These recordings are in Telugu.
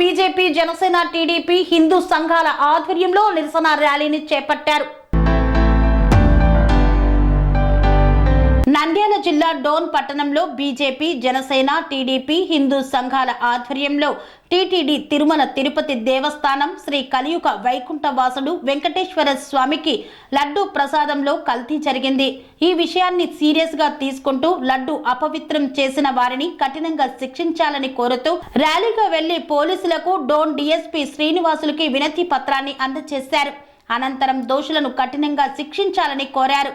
బీజేపీ జనసేన టీడీపీ హిందూ సంఘాల ఆధ్వర్యంలో నిరసన ర్యాలీని చేపట్టారు. జిల్లా డోన్ పట్టణంలో బీజేపీ జనసేన టీడీపీ హిందూ సంఘాల ఆధ్వర్యంలో టీటీడీ తిరుమల తిరుపతి దేవస్థానం శ్రీ కలియుగ వైకుంఠవాసుడు వెంకటేశ్వర స్వామికి లడ్డు ప్రసాదంలో కల్తీ జరిగింది. ఈ విషయాన్ని సీరియస్గా తీసుకుంటూ లడ్డు అపవిత్రం చేసిన వారిని కఠినంగా శిక్షించాలని కోరుతూ ర్యాలీగా వెళ్ళి పోలీసులకు డోన్ డీఎస్పీ శ్రీనివాసులకి వినతి పత్రాన్ని అందజేశారు. అనంతరం దోషులను కఠినంగా శిక్షించాలని కోరారు.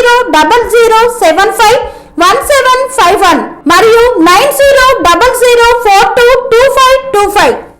zero double zero seven five one seven five one